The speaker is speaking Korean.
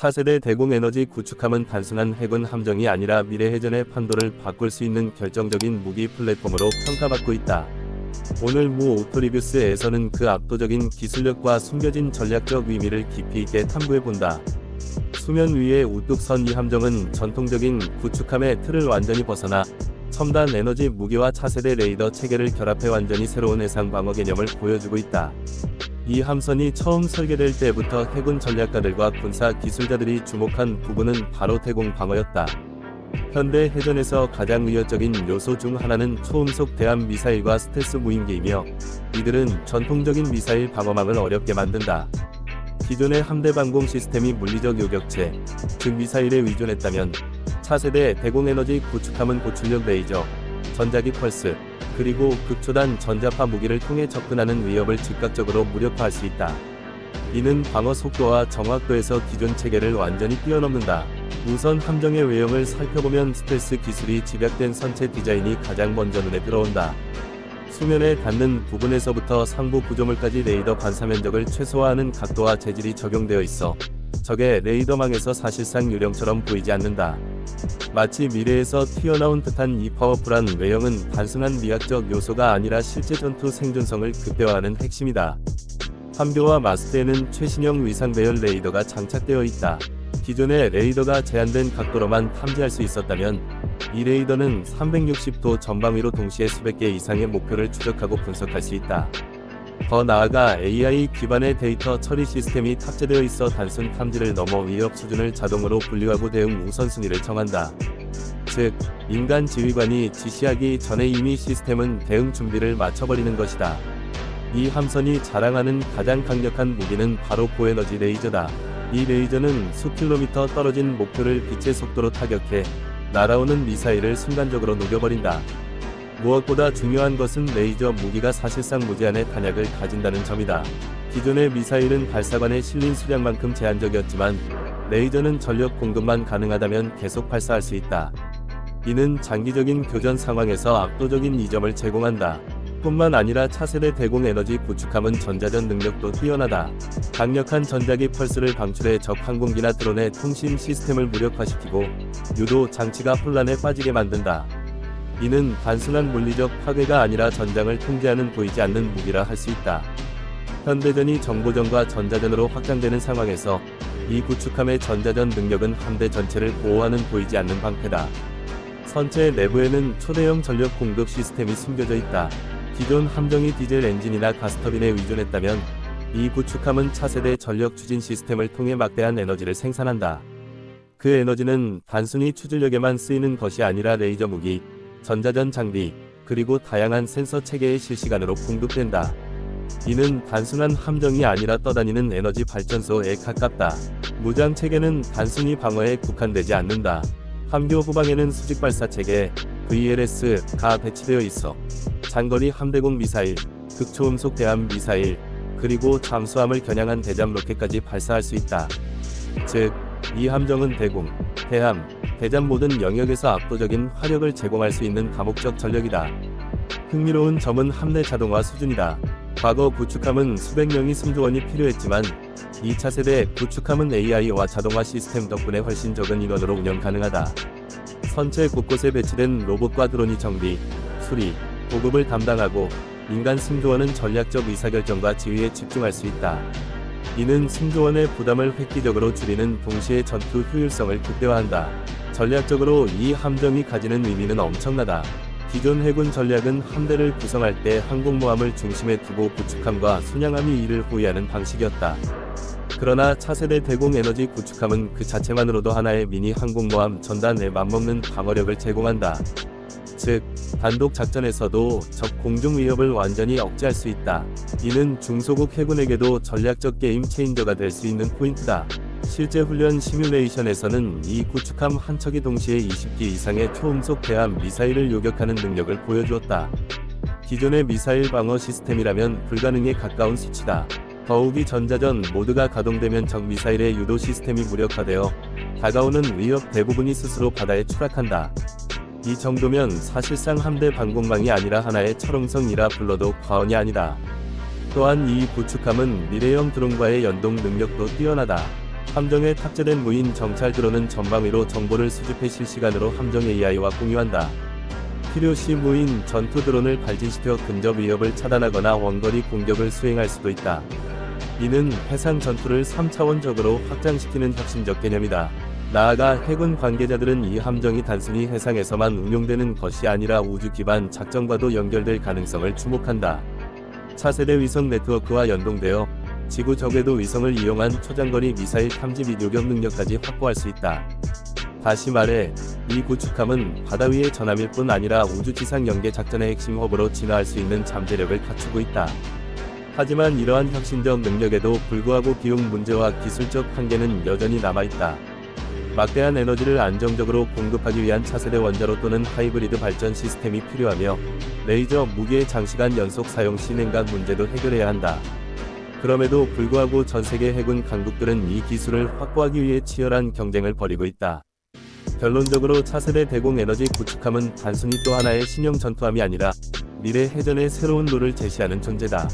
차세대 대공 에너지 구축함은 단순한 해군 함정이 아니라 미래 해전의 판도를 바꿀 수 있는 결정적인 무기 플랫폼으로 평가받고 있다. 오늘 무 오토리뷰스에서는 그 압도적인 기술력과 숨겨진 전략적 의미를 깊이 있게 탐구해 본다. 수면 위에 우뚝 선 이 함정은 전통적인 구축함의 틀을 완전히 벗어나 첨단 에너지 무기와 차세대 레이더 체계를 결합해 완전히 새로운 해상 방어 개념을 보여주고 있다. 이 함선이 처음 설계될 때부터 해군 전략가들과 군사 기술자들이 주목한 부분은 바로 대공 방어였다. 현대 해전에서 가장 위협적인 요소 중 하나는 초음속 대함 미사일과 스텔스 무인기이며 이들은 전통적인 미사일 방어망을 어렵게 만든다. 기존의 함대 방공 시스템이 물리적 요격체, 즉 미사일에 의존했다면 차세대 대공에너지 구축함은 고출력 레이저, 전자기 펄스, 그리고 극초단 전자파 무기를 통해 접근하는 위협을 즉각적으로 무력화할 수 있다. 이는 방어 속도와 정확도에서 기존 체계를 완전히 뛰어넘는다. 우선 함정의 외형을 살펴보면 스텔스 기술이 집약된 선체 디자인이 가장 먼저 눈에 들어온다. 수면에 닿는 부분에서부터 상부 구조물까지 레이더 반사 면적을 최소화하는 각도와 재질이 적용되어 있어 적의 레이더망에서 사실상 유령처럼 보이지 않는다. 마치 미래에서 튀어나온 듯한 이 파워풀한 외형은 단순한 미학적 요소가 아니라 실제 전투 생존성을 극대화하는 핵심이다. 함교와 마스트에는 최신형 위상 배열 레이더가 장착되어 있다. 기존의 레이더가 제한된 각도로만 탐지할 수 있었다면 이 레이더는 360도 전방위로 동시에 수백 개 이상의 목표를 추적하고 분석할 수 있다. 더 나아가 AI 기반의 데이터 처리 시스템이 탑재되어 있어 단순 탐지를 넘어 위협 수준을 자동으로 분류하고 대응 우선순위를 정한다. 즉, 인간 지휘관이 지시하기 전에 이미 시스템은 대응 준비를 마쳐버리는 것이다. 이 함선이 자랑하는 가장 강력한 무기는 바로 고에너지 레이저다. 이 레이저는 수킬로미터 떨어진 목표를 빛의 속도로 타격해 날아오는 미사일을 순간적으로 녹여버린다. 무엇보다 중요한 것은 레이저 무기가 사실상 무제한의 탄약을 가진다는 점이다. 기존의 미사일은 발사관에 실린 수량만큼 제한적이었지만 레이저는 전력 공급만 가능하다면 계속 발사할 수 있다. 이는 장기적인 교전 상황에서 압도적인 이점을 제공한다. 뿐만 아니라 차세대 대공 에너지 구축함은 전자전 능력도 뛰어나다. 강력한 전자기 펄스를 방출해 적 항공기나 드론의 통신 시스템을 무력화시키고 유도 장치가 혼란에 빠지게 만든다. 이는 단순한 물리적 파괴가 아니라 전장을 통제하는 보이지 않는 무기라 할 수 있다. 현대전이 정보전과 전자전으로 확장되는 상황에서 이 구축함의 전자전 능력은 함대 전체를 보호하는 보이지 않는 방패다. 선체 내부에는 초대형 전력 공급 시스템이 숨겨져 있다. 기존 함정이 디젤 엔진이나 가스터빈에 의존했다면 이 구축함은 차세대 전력 추진 시스템을 통해 막대한 에너지를 생산한다. 그 에너지는 단순히 추진력에만 쓰이는 것이 아니라 레이저 무기, 전자전 장비, 그리고 다양한 센서 체계의 실시간으로 공급된다. 이는 단순한 함정이 아니라 떠다니는 에너지 발전소에 가깝다. 무장 체계는 단순히 방어에 국한되지 않는다. 함교 후방에는 수직 발사 체계 VLS가 배치되어 있어 장거리 함대공 미사일, 극초음속 대함 미사일, 그리고 잠수함을 겨냥한 대잠 로켓까지 발사할 수 있다. 즉, 이 함정은 대공, 대함, 대잠 모든 영역에서 압도적인 화력을 제공할 수 있는 다목적 전력이다. 흥미로운 점은 함대 자동화 수준이다. 과거 구축함은 수백 명의 승조원이 필요했지만 2차 세대 구축함은 AI와 자동화 시스템 덕분에 훨씬 적은 인원으로 운영 가능하다. 선체 곳곳에 배치된 로봇과 드론이 정비, 수리, 보급을 담당하고 인간 승조원은 전략적 의사결정과 지휘에 집중할 수 있다. 이는 승조원의 부담을 획기적으로 줄이는 동시에 전투 효율성을 극대화한다. 전략적으로 이 함정이 가지는 의미는 엄청나다. 기존 해군 전략은 함대를 구성할 때 항공모함을 중심에 두고 구축함과 순양함이 이를 호위하는 방식이었다. 그러나 차세대 대공 에너지 구축함은 그 자체만으로도 하나의 미니 항공모함 전단에 맞먹는 방어력을 제공한다. 즉, 단독 작전에서도 적 공중 위협을 완전히 억제할 수 있다. 이는 중소국 해군에게도 전략적 게임 체인저가 될 수 있는 포인트다. 실제 훈련 시뮬레이션에서는 이 구축함 한 척이 동시에 20기 이상의 초음속 대함 미사일을 요격하는 능력을 보여주었다. 기존의 미사일 방어 시스템이라면 불가능에 가까운 수치다. 더욱이 전자전 모드가 가동되면 적 미사일의 유도 시스템이 무력화되어 다가오는 위협 대부분이 스스로 바다에 추락한다. 이 정도면 사실상 함대 방공망이 아니라 하나의 철옹성이라 불러도 과언이 아니다. 또한 이 구축함은 미래형 드론과의 연동 능력도 뛰어나다. 함정에 탑재된 무인 정찰 드론은 전방 위로 정보를 수집해 실시간으로 함정 AI와 공유한다. 필요시 무인 전투 드론을 발진시켜 근접 위협을 차단하거나 원거리 공격을 수행할 수도 있다. 이는 해상 전투를 3차원적으로 확장시키는 혁신적 개념이다. 나아가 해군 관계자들은 이 함정이 단순히 해상에서만 운용되는 것이 아니라 우주 기반 작전과도 연결될 가능성을 주목한다. 차세대 위성 네트워크와 연동되어 지구 적외도 위성을 이용한 초장거리 미사일 탐지 및 요격 능력까지 확보할 수 있다. 다시 말해, 이 구축함은 바다 위의 전함일 뿐 아니라 우주 지상 연계 작전의 핵심 허브로 진화할 수 있는 잠재력을 갖추고 있다. 하지만 이러한 혁신적 능력에도 불구하고 비용 문제와 기술적 한계는 여전히 남아있다. 막대한 에너지를 안정적으로 공급하기 위한 차세대 원자로 또는 하이브리드 발전 시스템이 필요하며 레이저 무기의 장시간 연속 사용 시 냉각 문제도 해결해야 한다. 그럼에도 불구하고 전 세계 해군 강국들은 이 기술을 확보하기 위해 치열한 경쟁을 벌이고 있다. 결론적으로 차세대 대공 에너지 구축함은 단순히 또 하나의 신형 전투함이 아니라 미래 해전의 새로운 룰을 제시하는 존재다.